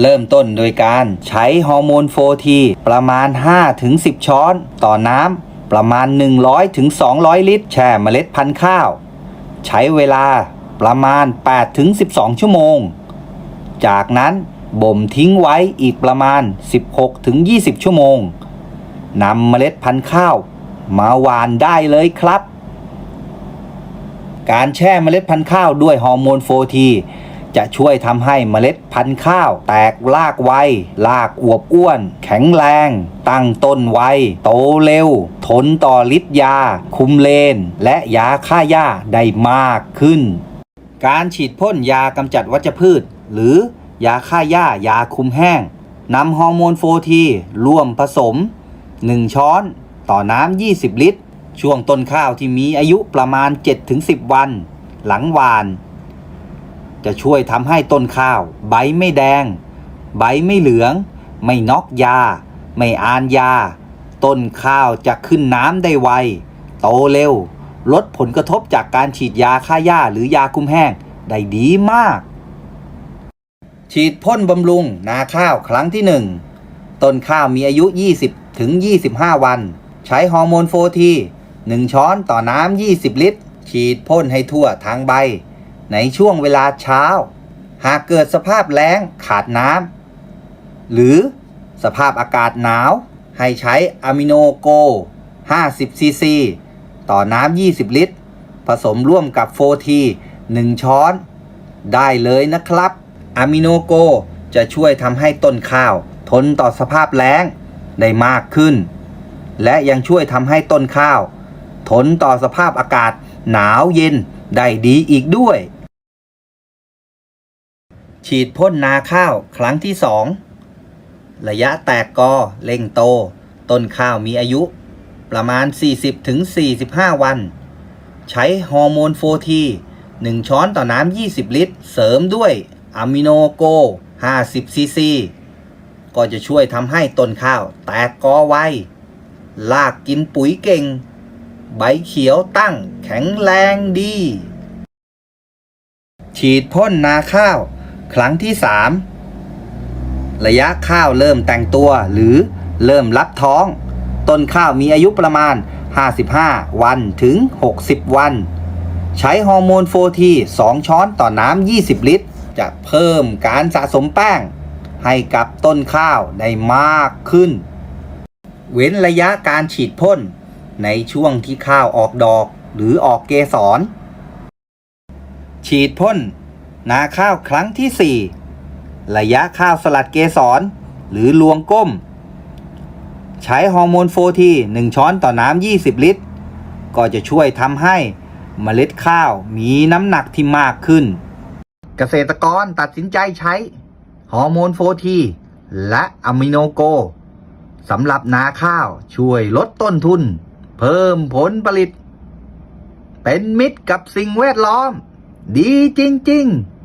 เริ่มต้นโดยการใช้ฮอร์โมนโฟทีประมาณ 5-10 ช้อน ต่อน้ำประมาณ 100-200 ลิตร แช่เมล็ดพันธุ์ข้าว ใช้เวลาประมาณ 8-12 ชั่วโมง จากนั้นบ่มทิ้งไว้อีกประมาณ 16-20 ชั่วโมงนำเมล็ดพันธุ์ข้าว มาหวานได้เลยครับ การแช่เมล็ดพันธุ์ข้าวด้วยฮอร์โมนโฟที จะช่วยทำให้เมล็ดพันธุ์ข้าว แตกรากไวรากอวบอ้วน แข็งแรง ตั้งต้นไวโตเร็ว ทนต่อฤทธิ์ยา คุมเลน และยาฆ่าหญ้าได้มากขึ้น การฉีดพ่นยากำจัดวัชพืช หรือยาฆ่าหญ้ายาคุมแห้งนำฮอร์โมนโฟทีร่วมผสม 1 ช้อนต่อน้ำ 20 ลิตร ช่วงต้นข้าวที่มีอายุประมาณ 7-10 วัน หลังหวาน จะช่วยทำให้ต้นข้าว ใบไม่แดง ใบไม่เหลือง ไม่นอกยา ไม่อานยา ต้นข้าวจะขึ้นน้ำได้ไว โตเร็ว ลดผลกระทบจากการฉีดยาฆ่าหญ้าหรือยาคุมแห้งได้ดีมาก ฉีดพ่นบำรุงนาข้าวครั้งที่ 1 ต้นข้าวมีอายุ 20 ถึง 25 วัน ใช้ฮอร์โมนโฟที1ช้อนต่อน้ำ20 ลิตร ฉีดพ่นให้ทั่วทางใบ ในช่วงเวลาเช้า หากเกิดสภาพแล้งขาดน้ำหรือสภาพอากาศหนาว ให้ใช้อะมิโนโก 50 ซีซี ต่อน้ำ 20 ลิตร ผสมร่วมกับโฟที1ช้อน ได้เลยนะครับอะมิโนโกจะช่วยทำให้ต้นข้าว ทนต่อสภาพแล้งได้มากขึ้น และยังช่วยทำให้ต้นข้าว ทนต่อสภาพอากาศหนาวเย็นได้ดีอีกด้วย ฉีดพ่นนาข้าวครั้งที่ 2 ระยะแตกกอเล่งโต ต้นข้าวมีอายุ ประมาณ 40-45 วัน ใช้ฮอร์โมนโฟที1 ช้อนต่อน้ำ 20 ลิตร เสริมด้วยอะมิโนโก 50 ซีซี ก็จะช่วยทำให้ต้นข้าวแตกกอไวลากกินปุ๋ยเก่ง ใบเขียวตั้งแข็งแรงดี ฉีดพ่นนาข้าว ครั้งที่ 3 ระยะข้าวเริ่มแต่งตัวหรือเริ่มรับท้อง ต้นข้าวมีอายุประมาณ 55 วันถึง 60 วัน ใช้ฮอร์โมนโฟที2ช้อนต่อน้ำ 20 ลิตร จะเพิ่มการสะสมแป้ง ให้กับต้นข้าวได้มากขึ้น เว้นระยะการฉีดพ่น ในช่วงที่ข้าวออกดอกหรือออกเกสร ฉีดพ่น นาข้าวครั้งที่ 4 ระยะข้าวสลัดเกสร หรือลวงก้ม ใช้ฮอร์โมนโฟที1ช้อนต่อน้ำ 20 ลิตร ก็จะช่วยทำให้เมล็ดข้าวมีน้ำหนักที่มากขึ้น เกษตรกรตัดสินใจใช้ฮอร์โมนโฟทีและอะมิโนโกสำหรับนาข้าวช่วยลดต้นทุน เพิ่มผลผลิต เป็นมิตรกับสิ่งแวดล้อม ดีจริง ๆ